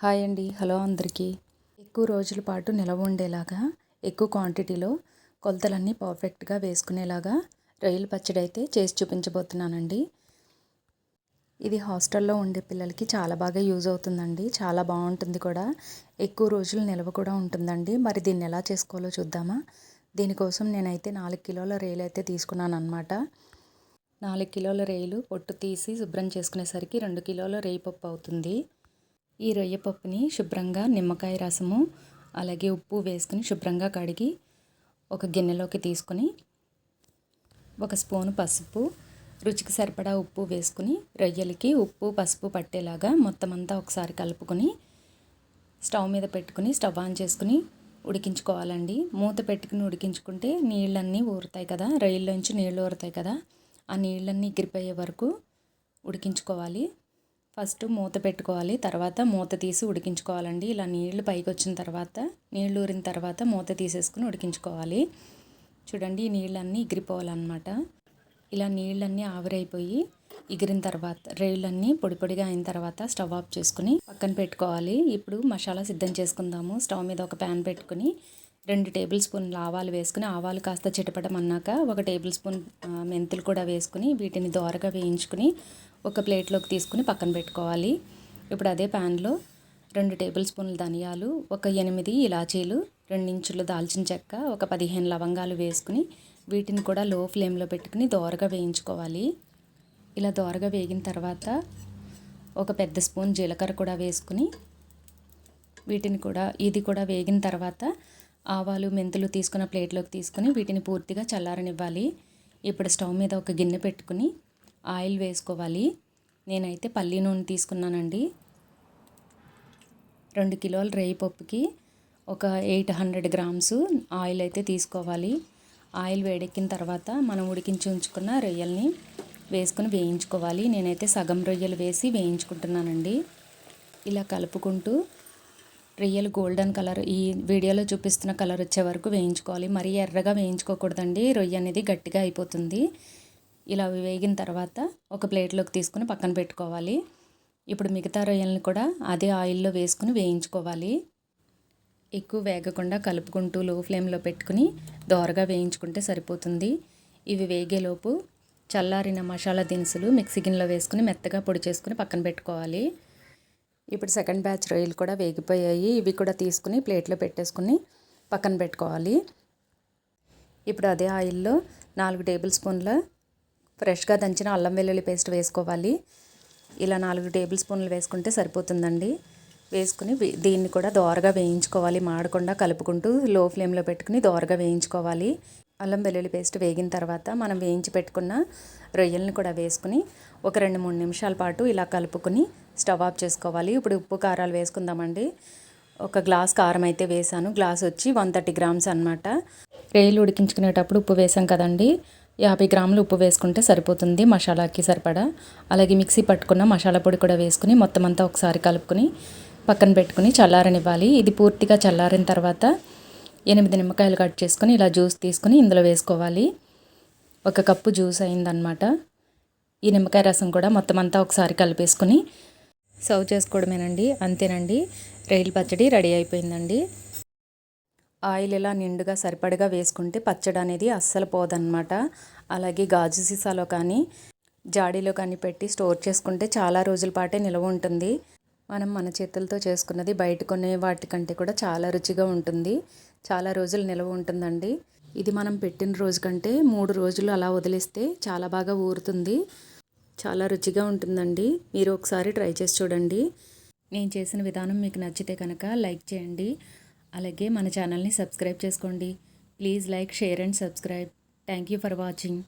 Hi అండి. Hello అందరికీ. ఎక్కువ రోజుల పాటు నిలవ ఉండేలాగా ఎక్కువ క్వాంటిటీలో కొలతలన్నీ పర్ఫెక్ట్గా వేసుకునేలాగా రొయ్యల పచ్చడి అయితే చేసి చూపించబోతున్నానండి. ఇది హాస్టల్లో ఉండే పిల్లలకి చాలా బాగా యూజ్ అవుతుందండి. చాలా బాగుంటుంది కూడా. ఎక్కువ రోజులు నిల్వ కూడా ఉంటుందండి. మరి దీన్ని ఎలా చేసుకోవాలో చూద్దామా? దీనికోసం నేనైతే నాలుగు కిలోల రేలు అయితే తీసుకున్నాను అనమాట నాలుగు కిలోల రేలు పొట్టు తీసి శుభ్రం చేసుకునేసరికి రెండు కిలోల రేయి పప్పు అవుతుంది. ఈ రొయ్య పప్పుని శుభ్రంగా నిమ్మకాయ రసము అలాగే ఉప్పు వేసుకుని శుభ్రంగా కడిగి ఒక గిన్నెలోకి తీసుకుని ఒక స్పూను పసుపు రుచికి సరిపడా ఉప్పు వేసుకుని రొయ్యలకి ఉప్పు పసుపు పట్టేలాగా మొత్తం అంతా ఒకసారి కలుపుకొని స్టవ్ మీద పెట్టుకుని స్టవ్ ఆన్ చేసుకుని ఉడికించుకోవాలండి. మూత పెట్టుకుని ఉడికించుకుంటే నీళ్ళన్నీ ఊరుతాయి కదా రొయ్యల్లోంచి నీళ్ళు ఊరుతాయి కదా ఆ నీళ్ళన్నీ ఎగిరిపోయే వరకు ఉడికించుకోవాలి. ఫస్ట్ మూత పెట్టుకోవాలి తర్వాత మూత తీసి ఉడికించుకోవాలండి. ఇలా నీళ్ళు పైకి వచ్చిన తర్వాత నీళ్ళు ఊరిన తర్వాత మూత తీసేసుకుని ఉడికించుకోవాలి. చూడండి ఈ నీళ్ళన్నీ ఎగిరిపోవాలన్నమాట ఇలా నీళ్ళన్నీ ఆవిరైపోయి ఎగిరిన తర్వాత రేళ్ళన్నీ పొడి పొడిగా అయిన తర్వాత స్టవ్ ఆఫ్ చేసుకుని పక్కన పెట్టుకోవాలి. ఇప్పుడు మసాలా సిద్ధం చేసుకుందాము. స్టవ్ మీద ఒక ప్యాన్ పెట్టుకుని రెండు టేబుల్ స్పూన్లు ఆవాలు వేసుకుని ఆవాలు కాస్త చిటపటమన్నాక ఒక టేబుల్ స్పూన్ మెంతులు కూడా వేసుకుని వీటిని దోరగా వేయించుకుని ఒక ప్లేట్లోకి తీసుకుని పక్కన పెట్టుకోవాలి. ఇప్పుడు అదే ప్యాన్లో రెండు టేబుల్ స్పూన్ల ధనియాలు ఒక ఎనిమిది ఇలాచీలు రెండించులు దాల్చిన చెక్క ఒక పదిహేను లవంగాలు వేసుకుని వీటిని కూడా లో ఫ్లేమ్లో పెట్టుకుని దోరగా వేయించుకోవాలి. ఇలా దోరగా వేగిన తర్వాత ఒక పెద్ద స్పూన్ జీలకర్ర కూడా వేసుకుని వీటిని కూడా ఇది కూడా వేగిన తర్వాత ఆవాలు మెంతులు తీసుకున్న ప్లేట్లోకి తీసుకుని వీటిని పూర్తిగా చల్లారనివ్వాలి. ఇప్పుడు స్టవ్ మీద ఒక గిన్నె పెట్టుకుని ఆయిల్ వేసుకోవాలి. నేనైతే పల్లి నూనె తీసుకున్నానండి. రెండు కిలోల రేయి పప్పుకి ఒక ఎయిట్ హండ్రెడ్ గ్రామ్స్ ఆయిల్ అయితే తీసుకోవాలి. ఆయిల్ వేడెక్కిన తర్వాత మనం ఉడికించి ఉంచుకున్న రొయ్యల్ని వేసుకుని వేయించుకోవాలి. నేనైతే సగం రొయ్యలు వేసి వేయించుకుంటున్నానండి. ఇలా కలుపుకుంటూ రొయ్యలు గోల్డెన్ కలర్ ఈ వీడియోలో చూపిస్తున్న కలర్ వచ్చే వరకు వేయించుకోవాలి. మరీ ఎర్రగా వేయించుకోకూడదండి. రొయ్య అనేది గట్టిగా అయిపోతుంది. ఇలా వేగిన తర్వాత ఒక ప్లేట్లోకి తీసుకుని పక్కన పెట్టుకోవాలి. ఇప్పుడు మిగతా రొయ్యలను కూడా అదే ఆయిల్లో వేసుకుని వేయించుకోవాలి. ఎక్కువ వేగకుండా కలుపుకుంటూ లో ఫ్లేమ్లో పెట్టుకుని దోరగా వేయించుకుంటే సరిపోతుంది. ఇవి వేగేలోపు చల్లారిన మసాలా దినుసులు మిక్సీ గిన్నెలో వేసుకుని మెత్తగా పొడి చేసుకుని పక్కన పెట్టుకోవాలి. ఇప్పుడు సెకండ్ బ్యాచ్ రొయ్యలు కూడా వేగిపోయాయి. ఇవి కూడా తీసుకుని ప్లేట్లో పెట్టేసుకుని పక్కన పెట్టుకోవాలి. ఇప్పుడు అదే ఆయిల్లో నాలుగు టేబుల్ స్పూన్ల ఫ్రెష్గా దంచిన అల్లం వెల్లుల్లి పేస్ట్ వేసుకోవాలి. ఇలా నాలుగు టేబుల్ స్పూన్లు వేసుకుంటే సరిపోతుందండి. వేసుకుని దీన్ని కూడా దోరగా వేయించుకోవాలి. మాడకుండా కలుపుకుంటూ లో ఫ్లేమ్లో పెట్టుకుని దోరగా వేయించుకోవాలి. అల్లం వెల్లుల్లి పేస్ట్ వేగిన తర్వాత మనం వేయించి పెట్టుకున్న రొయ్యల్ని కూడా వేసుకుని ఒక రెండు మూడు నిమిషాల పాటు ఇలా కలుపుకొని స్టవ్ ఆఫ్ చేసుకోవాలి. ఇప్పుడు ఉప్పు కారాలు వేసుకుందామండి. ఒక గ్లాస్ కారం అయితే వేసాను. గ్లాస్ వచ్చి వన్ థర్టీ గ్రామ్స్ అనమాట రేలు ఉడికించుకునేటప్పుడు ఉప్పు వేసాం కదండి. యాభై గ్రాములు ఉప్పు వేసుకుంటే సరిపోతుంది మసాలాకి సరిపడా. అలాగే మిక్సీ పట్టుకున్న మసాలా పొడి కూడా వేసుకుని మొత్తం అంతా ఒకసారి కలుపుకొని పక్కన పెట్టుకుని చల్లారనివ్వాలి. ఇది పూర్తిగా చల్లారిన తర్వాత ఎనిమిది నిమ్మకాయలు కట్ చేసుకొని ఇలా జ్యూస్ తీసుకుని ఇందులో వేసుకోవాలి. ఒక కప్పు జ్యూస్ అయిందనమాట ఈ నిమ్మకాయ రసం కూడా మొత్తం అంతా ఒకసారి కలిపేసుకొని సర్వ్ చేసుకోవడమేనండి. అంతేనండి. రైలు పచ్చడి రెడీ అయిపోయిందండి. ఆయిల్ ఇలా నిండుగా సరిపడగా వేసుకుంటే పచ్చడి అనేది అస్సలు పోదన్నమాట. అలాగే గాజు సీసాలో కానీ జాడీలో కానీ పెట్టి స్టోర్ చేసుకుంటే చాలా రోజుల పాటే నిల్వ ఉంటుంది. మనం మన చేతులతో చేసుకున్నది బయట కొనే వాటికంటే కూడా చాలా రుచిగా ఉంటుంది. చాలా రోజులు నిల్వ ఉంటుందండి. ఇది మనం పెట్టిన రోజు కంటే మూడు రోజులు అలా వదిలేస్తే చాలా బాగా ఊరుతుంది. చాలా రుచిగా ఉంటుందండి. మీరు ఒకసారి ట్రై చేసి చూడండి. నేను చేసిన విధానం మీకు నచ్చితే కనుక లైక్ చేయండి. అలాగే మన ఛానల్ని సబ్స్క్రైబ్ చేసుకోండి. Please like share and subscribe. Thank you for watching.